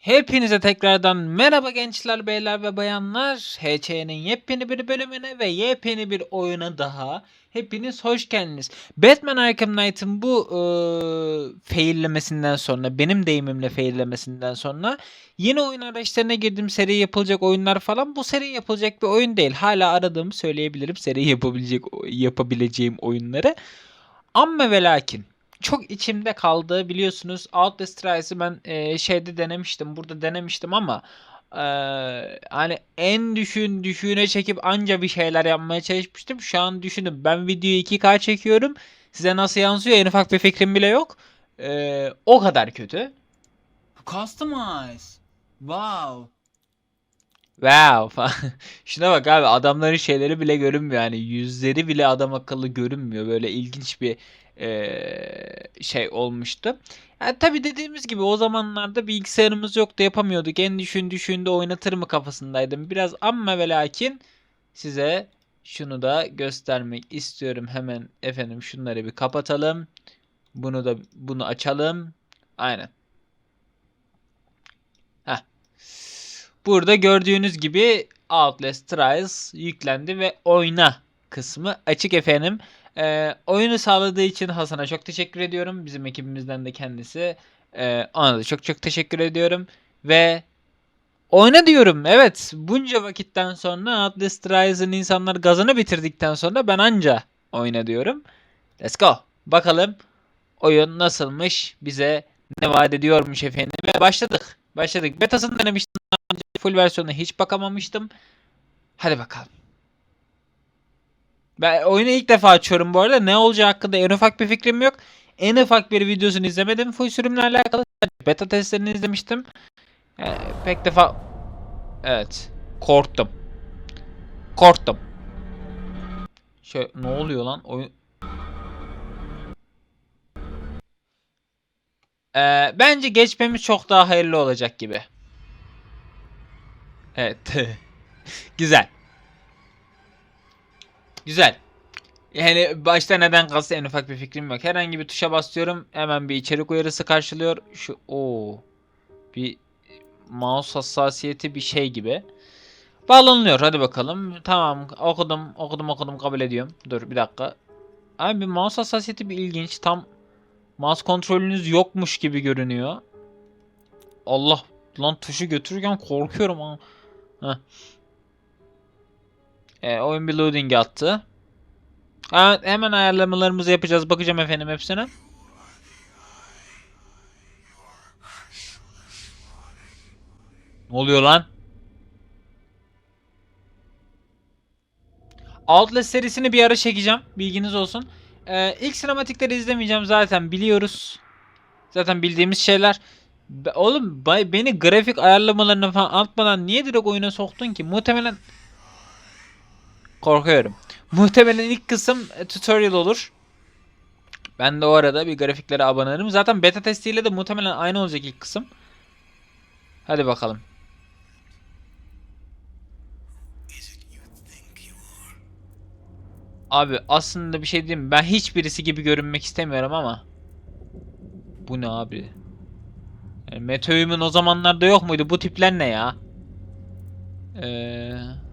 Hepinize tekrardan merhaba gençler, beyler ve bayanlar. HC'nin yepyeni bir bölümüne ve yepyeni bir oyuna daha hepiniz hoş geldiniz. Batman Arkham Knight'ın bu eee faillemesinden sonra, benim deyimimle faillemesinden sonra yeni oyun araçlarına girdim. Seri yapılacak oyunlar falan. Bu seri yapılacak bir oyun değil. Hala aradığımı söyleyebilirim. Seri yapabilecek yapabileceğim oyunları. Amma ve lakin çok içimde kaldı biliyorsunuz Outlast Rise'ı ben e, şeyde denemiştim burada denemiştim ama e, hani en düşün düşüğüne çekip anca bir şeyler yapmaya çalışmıştım. Şu an düşünün ben videoyu 2K çekiyorum size nasıl yansıyor en ufak bir fikrim bile yok. E, o kadar kötü. Customize. Wow. Wow falan. Şuna bak abi adamların şeyleri bile görünmüyor yani yüzleri bile adam akıllı görünmüyor böyle ilginç bir şey olmuştu. Yani tabii dediğimiz gibi o zamanlarda bilgisayarımız yoktu yapamıyorduk. En düşün düşüğünde oynatır mı kafasındaydım. Biraz amma ve lakin size şunu da göstermek istiyorum. Hemen efendim şunları bir kapatalım. Bunu da bunu açalım. Aynen. Heh. Burada gördüğünüz gibi Outlast Trials yüklendi ve oyna kısmı açık efendim. Ee, oyunu sağladığı için Hasan'a çok teşekkür ediyorum. Bizim ekibimizden de kendisi. Ee, ona da çok çok teşekkür ediyorum. Ve oyna diyorum. Evet bunca vakitten sonra Outlast Trials'ın insanlar gazını bitirdikten sonra ben anca oyna diyorum. Let's go. Bakalım oyun nasılmış bize ne vaat ediyormuş efendim. Ve başladık. Başladık. Betasını denemiştim. Full versiyonuna hiç bakamamıştım. Hadi bakalım. Ben oyunu ilk defa açıyorum bu arada. Ne olacağı hakkında en ufak bir fikrim yok. En ufak bir videosunu izlemedim. Full sürümle alakalı. Beta testlerini izlemiştim. Ee, pek defa... Evet. Korktum. Korktum. Şey, ne oluyor lan? Oyun... Ee, bence geçmemiz çok daha hayırlı olacak gibi. Evet. Güzel. Güzel. Yani başta neden kalsa en ufak bir fikrim yok. Herhangi bir tuşa basıyorum. Hemen bir içerik uyarısı karşılıyor. Şu o bir mouse hassasiyeti bir şey gibi. Bağlanılıyor. Hadi bakalım. Tamam. Okudum. Okudum okudum kabul ediyorum. Dur bir dakika. Abi bir mouse hassasiyeti bir ilginç. Tam mouse kontrolünüz yokmuş gibi görünüyor. Allah lan tuşu götürürken korkuyorum ha. Heh. E, oyun bir loading attı. Ha, hemen ayarlamalarımızı yapacağız. Bakacağım efendim hepsine. Ne oluyor lan? Outlast serisini bir ara çekeceğim. Bilginiz olsun. Ee, ilk sinematikleri izlemeyeceğim zaten biliyoruz. Zaten bildiğimiz şeyler. Be- Oğlum beni grafik ayarlamalarına falan atmadan niye direkt oyuna soktun ki? Muhtemelen korkuyorum. Muhtemelen ilk kısım e, tutorial olur. Ben de o arada bir grafiklere abone olurum. Zaten beta testiyle de muhtemelen aynı olacak ilk kısım. Hadi bakalım. Abi aslında bir şey diyeyim mi? Ben hiçbirisi gibi görünmek istemiyorum ama. Bu ne abi? Yani Meteoyum'un o zamanlarda yok muydu? Bu tipler ne ya? Eee...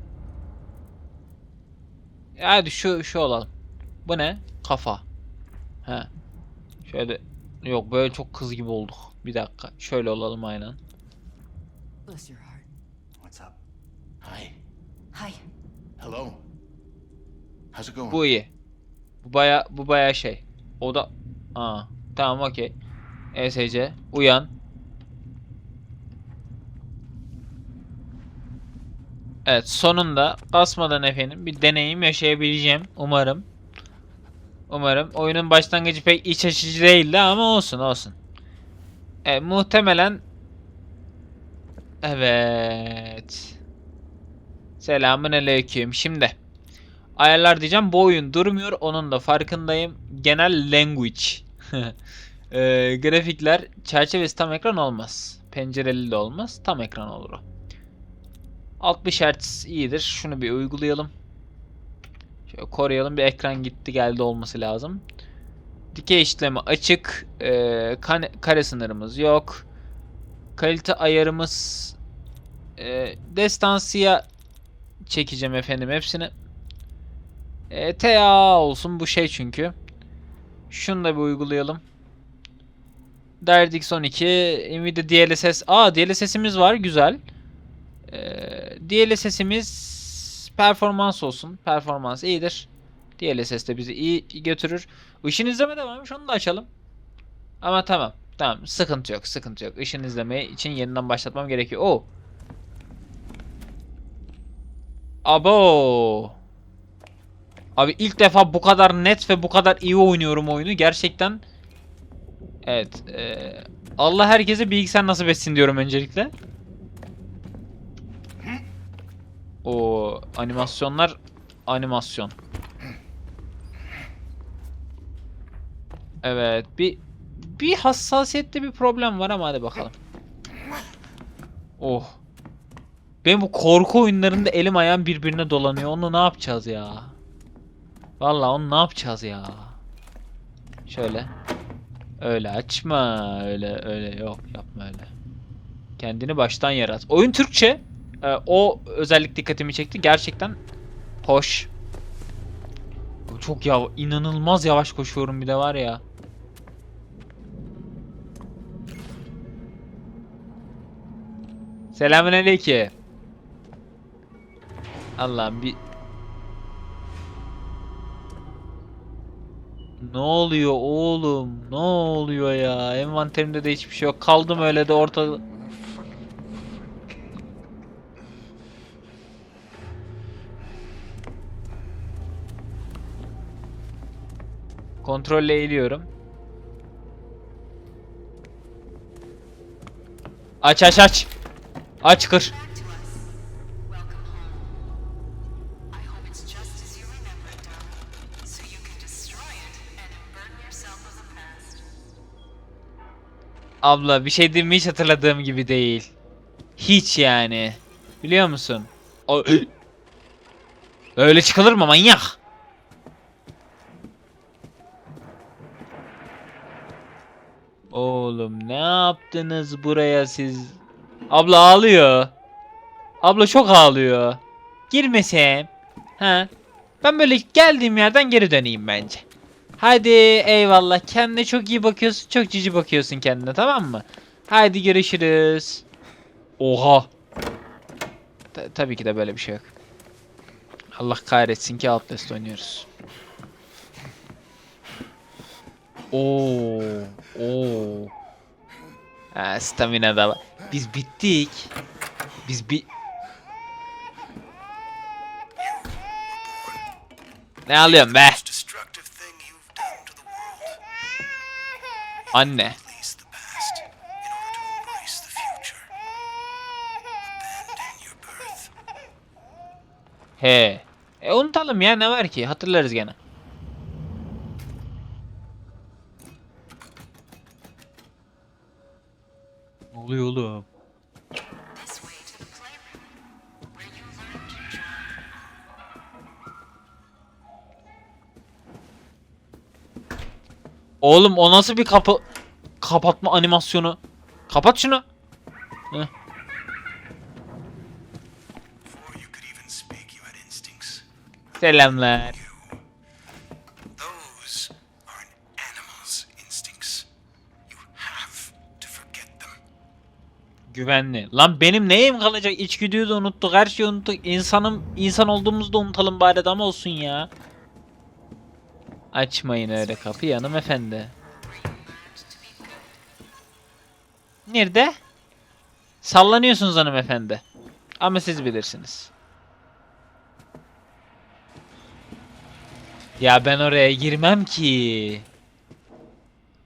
Hadi şu şu olalım. Bu ne? Kafa. He. Şöyle yok böyle çok kız gibi olduk. Bir dakika. Şöyle olalım aynen. Bless your heart. What's up? Hi. Hi. Hello. How's it going? Bu iyi. Bu baya bu baya şey. O da Aa, tamam okey. ESC uyan. Evet sonunda basmadan efendim bir deneyim yaşayabileceğim umarım. Umarım oyunun başlangıcı pek iç açıcı değildi ama olsun olsun. Evet muhtemelen Evet. Selamun aleyküm. Şimdi ayarlar diyeceğim. Bu oyun durmuyor. Onun da farkındayım. Genel language. Ee, grafikler çerçevesi tam ekran olmaz. Pencereli de olmaz. Tam ekran olur o. 60 Hz iyidir. Şunu bir uygulayalım. Şöyle koruyalım. Bir ekran gitti geldi olması lazım. Dikey işlemi açık. Ee, kare sınırımız yok. kalite ayarımız e, destansiya çekeceğim efendim hepsini. E, TA olsun bu şey çünkü. Şunu da bir uygulayalım. DirectX 12, Nvidia DLSS. Aa DLSS'imiz var güzel. Ee, DLSS'imiz performans olsun. Performans iyidir. DLSS de bizi iyi götürür. Işın izleme de varmış onu da açalım. Ama tamam. Tamam sıkıntı yok sıkıntı yok. Işın izleme için yeniden başlatmam gerekiyor. Oo. Abo. Abi ilk defa bu kadar net ve bu kadar iyi oynuyorum oyunu. Gerçekten Evet. eee, Allah herkese bilgisayar nasip etsin diyorum öncelikle. O animasyonlar animasyon. Evet, bir bir hassasiyette bir problem var ama hadi bakalım. Oh. Benim bu korku oyunlarında elim ayağım birbirine dolanıyor. Onu ne yapacağız ya? Vallahi onu ne yapacağız ya? Şöyle. Öyle açma. Öyle öyle yok yapma öyle. Kendini baştan yarat. Oyun Türkçe. Ee, o özellik dikkatimi çekti. Gerçekten hoş. Çok ya inanılmaz yavaş koşuyorum bir de var ya. Selamünaleyküm. Allah'ım bir Ne oluyor oğlum? Ne oluyor ya? Envanterimde de hiçbir şey yok. Kaldım öyle de ortada. Kontrolle eğiliyorum. Aç aç aç. Aç kır. Abla bir şey diyeyim hiç hatırladığım gibi değil. Hiç yani. Biliyor musun? O- Öyle çıkılır mı manyak? Oğlum ne yaptınız buraya siz? Abla ağlıyor. Abla çok ağlıyor. Girmesem. Ha? Ben böyle geldiğim yerden geri döneyim bence. Hadi eyvallah. Kendine çok iyi bakıyorsun. Çok cici bakıyorsun kendine tamam mı? Haydi görüşürüz. Oha. Ta- tabii ki de böyle bir şey yok. Allah kahretsin ki Outlast oynuyoruz. Oo, oo. Ha, stamina da var. Biz bittik. Biz bi... Ne alıyorsun be? Anne. He. E unutalım ya ne var ki? Hatırlarız gene. Ne oluyor oğlum? This way to the playroom, where you learn to join. Oğlum o nasıl bir kapı kapatma animasyonu? Kapat şunu. İnstincts. Selamlar. Güvenli. Lan benim neyim kalacak? İçgüdüyü de unuttuk. Her şeyi unuttuk. İnsanım, insan olduğumuzu da unutalım bari ama olsun ya. Açmayın öyle kapıyı hanımefendi. Nerede? Sallanıyorsunuz hanımefendi. Ama siz bilirsiniz. Ya ben oraya girmem ki.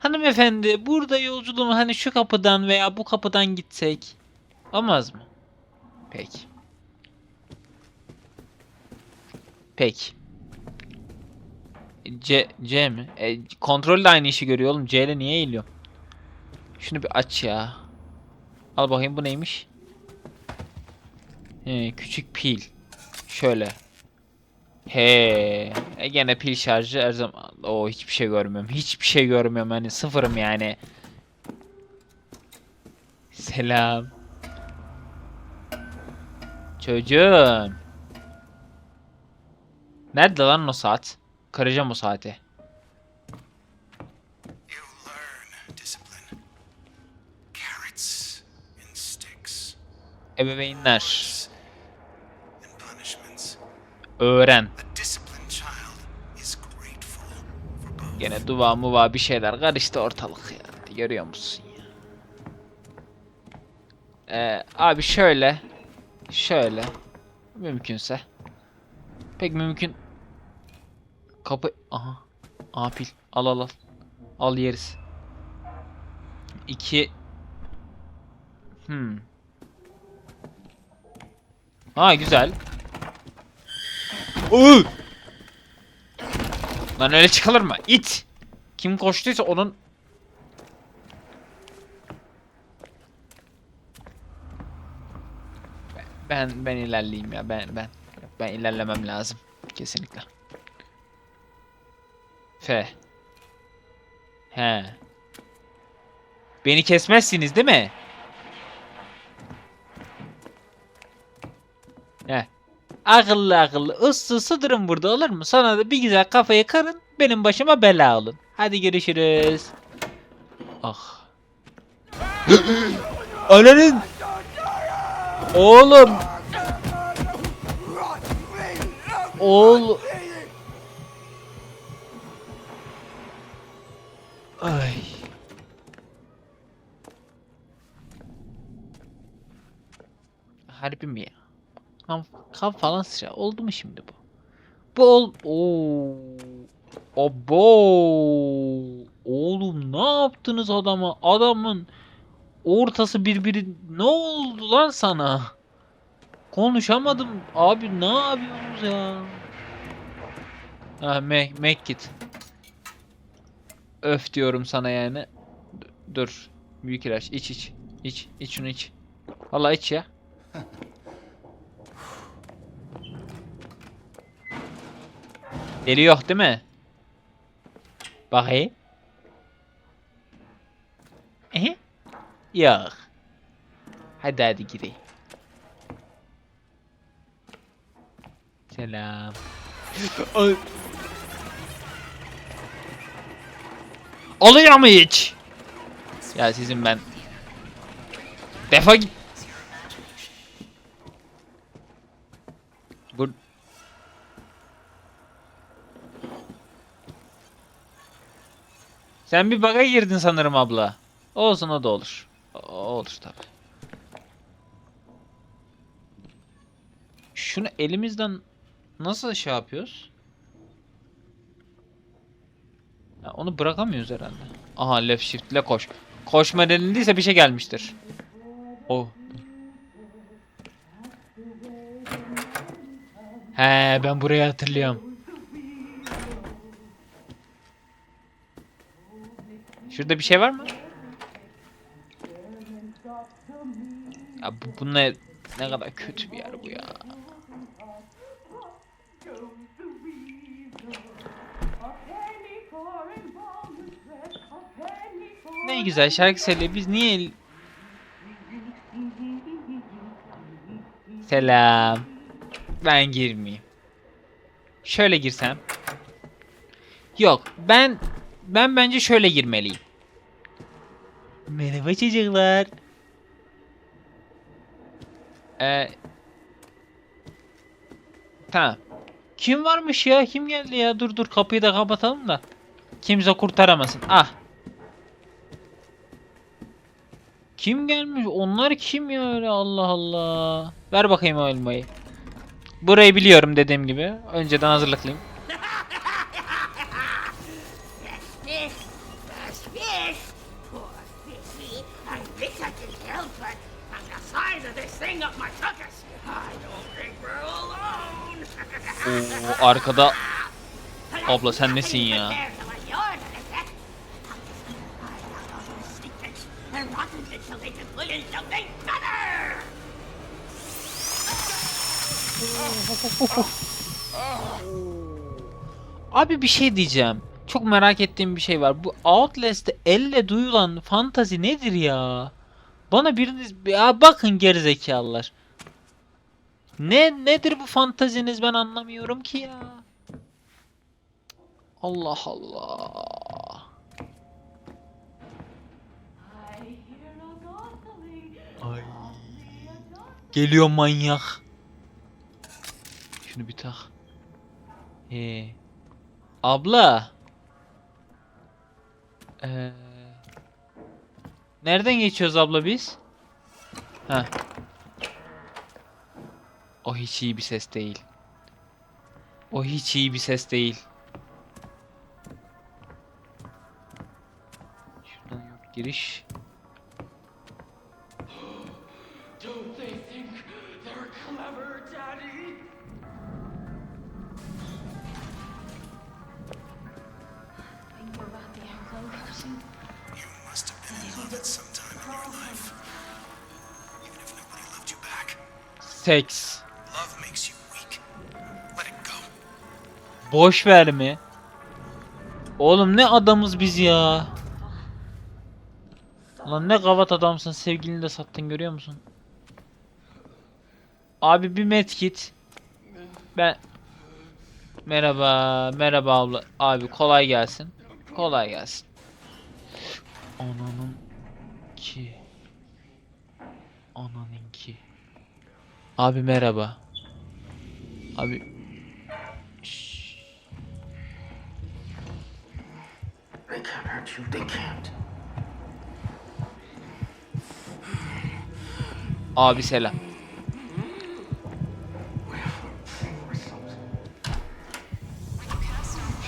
Hanımefendi burada yolculuğum hani şu kapıdan veya bu kapıdan gitsek olmaz mı? Peki. Peki. C, C mi? E, kontrol de aynı işi görüyor oğlum. C ile niye eğiliyor? Şunu bir aç ya. Al bakayım bu neymiş? He, küçük pil. Şöyle. He, e gene pil şarjı her zaman. O hiçbir şey görmüyorum. Hiçbir şey görmüyorum hani sıfırım yani. Selam. Çocuğum. Nerede lan o saat? Kıracağım o saati. Ebeveynler. Öğren. Gene dua muva bir şeyler karıştı ortalık ya. Görüyor musun ya? Ee, abi şöyle. Şöyle. Mümkünse. Pek mümkün. Kapı... Aha. Aha pil. Al al al. Al yeriz. İki... Hmm. Ha güzel. Uuu! Lan öyle çıkılır mı? İt! Kim koştuysa onun... Ben ben ilerleyeyim ya ben ben ben ilerlemem lazım kesinlikle. F. He. Beni kesmezsiniz değil mi? Akıllı akıllı ıssız ısı durun burada olur mu? Sonra da bir güzel kafayı kırın benim başıma bela olun. Hadi görüşürüz. Ah. Ananın. Oğlum. Oğul. Ay. Harbi mi ya? Kan, kan falan sıra oldu mu şimdi bu? Bu ol... Oo. Abo. Oğlum ne yaptınız adama? Adamın ortası birbiri... Ne oldu lan sana? Konuşamadım. Abi ne yapıyorsunuz ya? Ha Mac, Mac git. Öf diyorum sana yani. D- Dur. Büyük ilaç. iç iç. İç. iç şunu iç. Vallahi iç ya. Deli yok değil mi? Bakayım. Ehe. Yok. Hadi hadi gireyim. Selam. Ay. Oluyor mu hiç? Ya sizin ben. Defa git. Bu Sen bir baga girdin sanırım abla. Olsun o da olur. O olur tabi. Şunu elimizden nasıl şey yapıyoruz? Ya onu bırakamıyoruz herhalde. Aha left shift ile koş. Koşma denildiyse bir şey gelmiştir. Oh. He ben burayı hatırlıyorum. Şurada bir şey var mı? Ya bu, bu ne, ne kadar kötü bir yer bu ya. Ne güzel şarkı söylüyor. Biz niye... el- Selam. Ben girmeyeyim. Şöyle girsem. Yok ben ben bence şöyle girmeliyim. Merhaba çocuklar. Ee, tamam. Kim varmış ya? Kim geldi ya? Dur dur kapıyı da kapatalım da. Kimse kurtaramasın. Ah. Kim gelmiş? Onlar kim ya öyle Allah Allah. Ver bakayım o elmayı. Burayı biliyorum dediğim gibi. Önceden hazırlıklıyım. Could help, but from the size of this thing up my tuchus, I don't think we're alone. Oo, arkada Abla sen nesin ya? Can. Abi bir şey diyeceğim. Çok merak ettiğim bir şey var. Bu Outlast'te elle duyulan fantazi nedir ya? Bana biriniz ya bakın gerizekalılar. Ne nedir bu fantaziniz ben anlamıyorum ki ya. Allah Allah. Ay. Geliyor manyak. Şunu bir tak. Ee, abla. Ee, nereden geçiyoruz abla biz? Ha. O hiç iyi bir ses değil. O hiç iyi bir ses değil. Şuradan yok giriş. Seks. Boş ver mi? Oğlum ne adamız biz ya. Lan ne gavat adamsın sevgilini de sattın görüyor musun? Abi bir medkit. Ben Merhaba, merhaba abla. Abi kolay gelsin. Kolay gelsin. Ananın ki. Ananın. Abi merhaba. Abi They can't hurt you. They can't. Abi selam.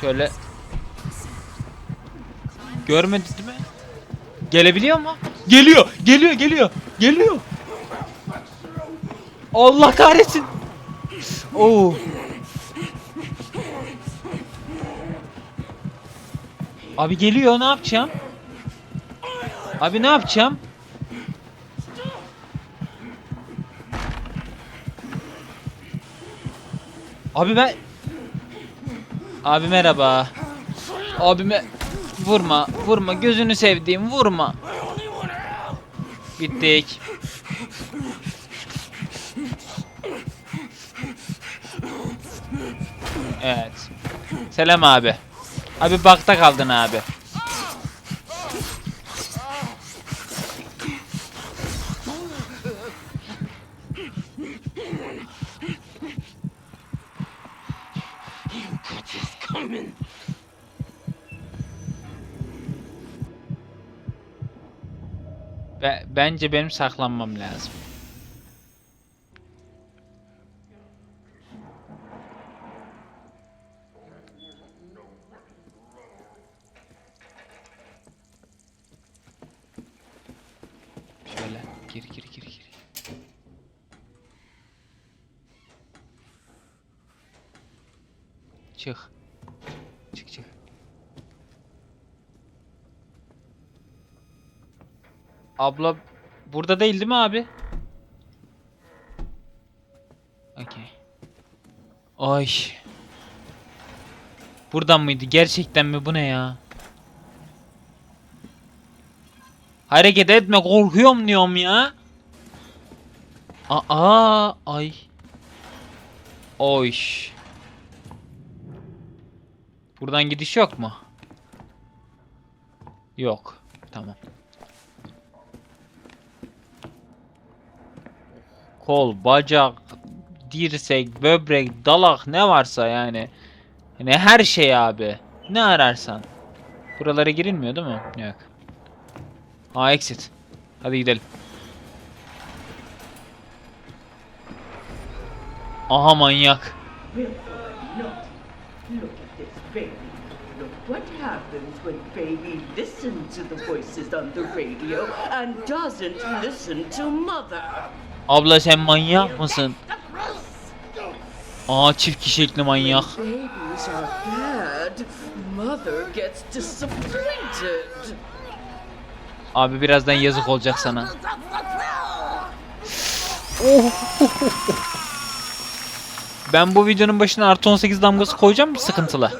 Şöyle. Görmedi değil mi? Gelebiliyor mu? Geliyor, geliyor, geliyor, geliyor. Allah kahretsin. Oo. Abi geliyor, ne yapacağım? Abi ne yapacağım? Abi ben... Abi merhaba. Abime vurma, vurma. Gözünü sevdiğim vurma. Gittik. Selam abi. Abi bakta kaldın abi. Be- bence benim saklanmam lazım. Çık. Çık çık. Abla burada değil değil mi abi? Okey. Ay. Buradan mıydı? Gerçekten mi? Bu ne ya? Hareket etme korkuyorum diyorum ya. Aa, ay. Oy. Buradan gidiş yok mu? Yok. Tamam. Kol, bacak, dirsek, böbrek, dalak ne varsa yani. Yani her şey abi. Ne ararsan. Buralara girilmiyor değil mi? Yok. Aa exit. Hadi gidelim. Aha manyak. Look, look at this baby. Look what happens when baby listens to the voices on the radio and doesn't listen to mother. Abla sen manyak mısın? Aa çift kişilikli manyak. Babies are bad. Mother gets disappointed. Abi birazdan yazık olacak sana. Ben bu videonun başına artı 18 damgası koyacağım mı sıkıntılı?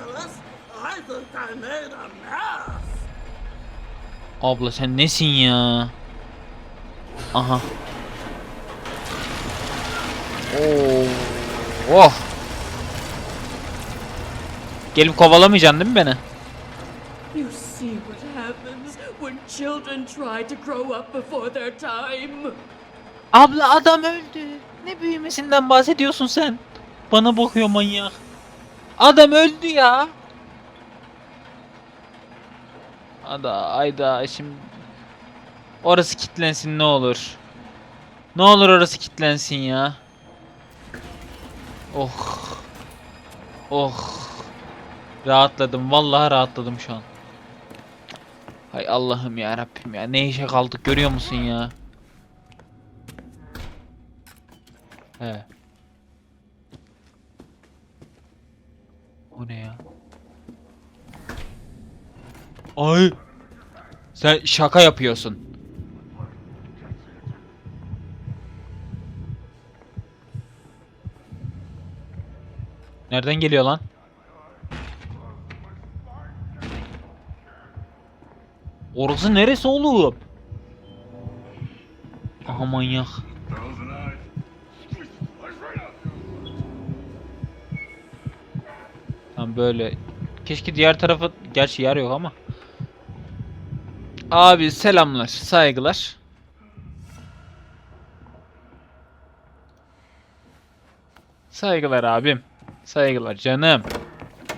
Abla sen nesin ya? Aha. Oo. Oh. Gelip kovalamayacaksın değil mi beni? You see what happens when children try to grow up before their time. Abla adam öldü. Ne büyümesinden bahsediyorsun sen? Bana bakıyor manyak. Adam öldü ya. Ada ayda şimdi orası kitlensin ne olur. Ne olur orası kitlensin ya. Oh. Oh. Rahatladım. Vallahi rahatladım şu an. Hay Allah'ım ya Rabbim ya. Ne işe kaldık görüyor musun ya? He. O ne ya? Ay. Sen şaka yapıyorsun. Nereden geliyor lan? Orası neresi oğlum? Aha manyak. Tam böyle. Keşke diğer tarafa gerçi yer yok ama. Abi selamlar, saygılar. Saygılar abim. Saygılar canım.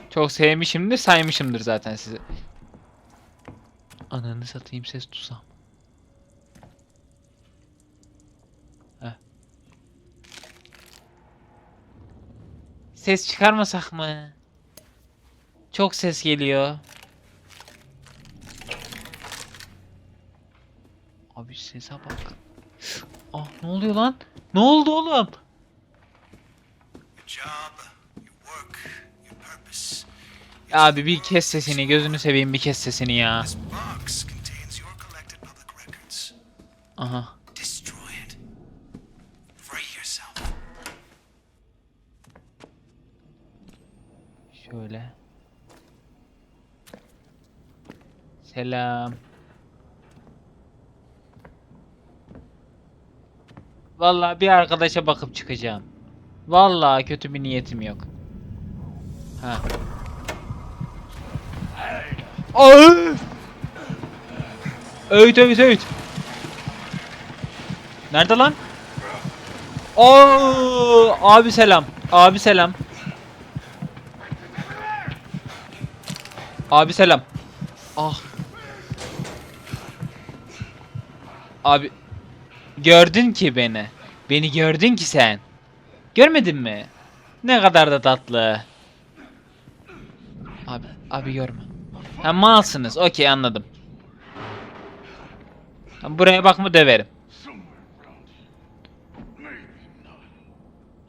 Çok sevmişimdir, saymışımdır zaten sizi. Ananı satayım ses. Heh. Ses çıkarmasak mı? Çok ses geliyor. Abi sese bak. Ah ne oluyor lan? Ne oldu oğlum? Abi bir kes sesini gözünü seveyim bir kes sesini ya. Aha. Şöyle. Selam. Vallahi bir arkadaşa bakıp çıkacağım. Vallahi kötü bir niyetim yok. Ha. Ay! Öğüt öğüt öğüt. Nerede lan? Oo, abi selam. Abi selam. Abi selam. Ah. Abi gördün ki beni. Beni gördün ki sen. Görmedin mi? Ne kadar da tatlı. Abi abi görme. Ha malsınız. Okey anladım. Buraya bak mı döverim.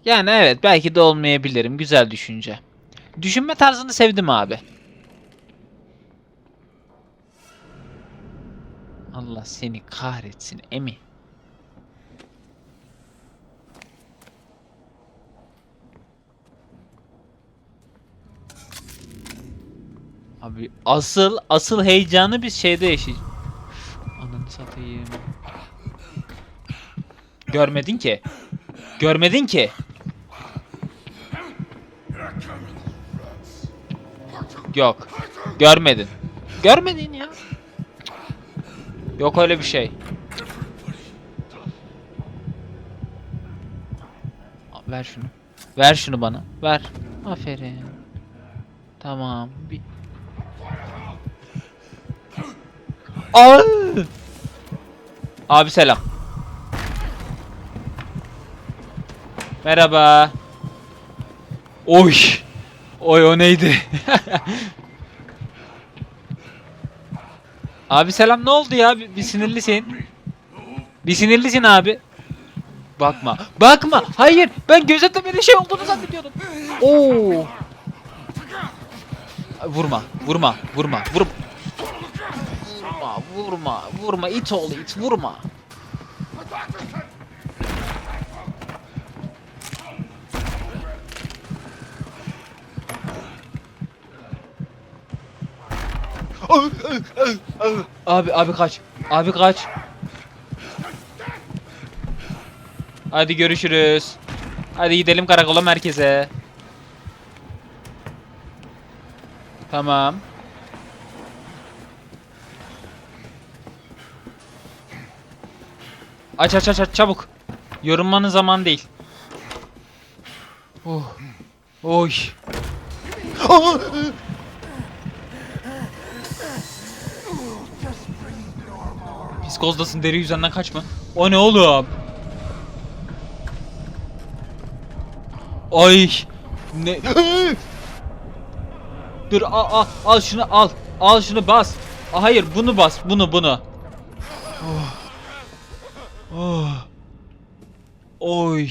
Yani evet belki de olmayabilirim. Güzel düşünce. Düşünme tarzını sevdim abi. Allah seni kahretsin Emi. Abi asıl asıl heyecanı biz şeyde yaşayacağız. Ananı satayım. Görmedin ki. Görmedin ki. Yok. Görmedin. Görmedin ya. Yok öyle bir şey. Ver şunu. Ver şunu bana. Ver. Aferin. Tamam. Bir... Abi selam. Merhaba. Oy. Oy o neydi? abi selam ne oldu ya? Bir, bir sinirlisin. Bir sinirlisin abi. Bakma. Bakma. Hayır. Ben gözetleme şey olduğunu zannediyordum. Oo. Vurma. Vurma. Vurma. Vurma. Vurma. Vurma. İt oğlu it. Vurma. Abi abi kaç. Abi kaç. Hadi görüşürüz. Hadi gidelim karakola merkeze. Tamam. Aç aç aç aç çabuk. Yorulmanın zaman değil. Oh. Oy. Aa! Psikozdasın deri yüzünden kaçma. O ne oğlum? Ay. Ne? Dur al, al, al şunu al. Al şunu bas. Hayır bunu bas. Bunu bunu. Oh. Oy.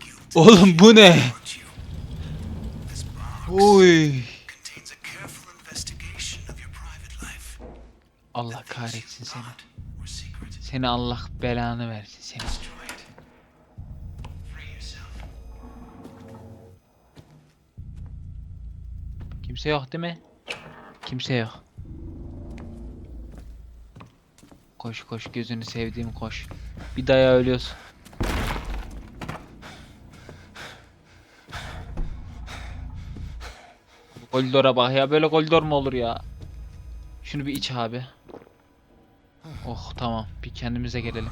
Guilt Oğlum bu ne? Oy. Allah kahretsin seni. Seni Allah belanı versin seni. Kimse yok değil mi? Kimse yok. Koş koş gözünü sevdiğim koş. Bir daya ölüyorsun. Koridora bak ya böyle koridor mu olur ya? Şunu bir iç abi. Oh tamam bir kendimize gelelim.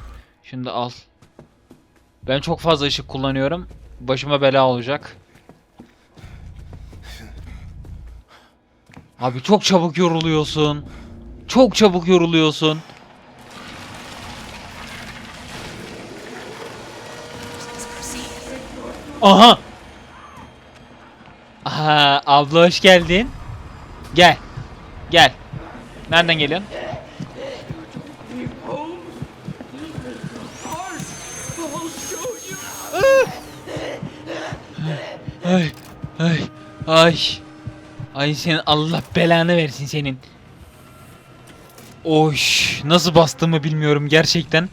Da al. Ben çok fazla ışık kullanıyorum. Başıma bela olacak. Abi çok çabuk yoruluyorsun. Çok çabuk yoruluyorsun. Aha. Aha, abla hoş geldin. Gel. Gel. Nereden geliyorsun? Ay, ay, ay. Ay senin Allah belanı versin senin. Oy, nasıl bastığımı bilmiyorum gerçekten.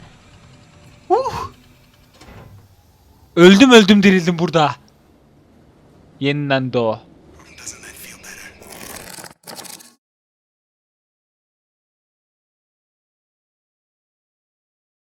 Öldüm öldüm dirildim burada. Yeniden doğ.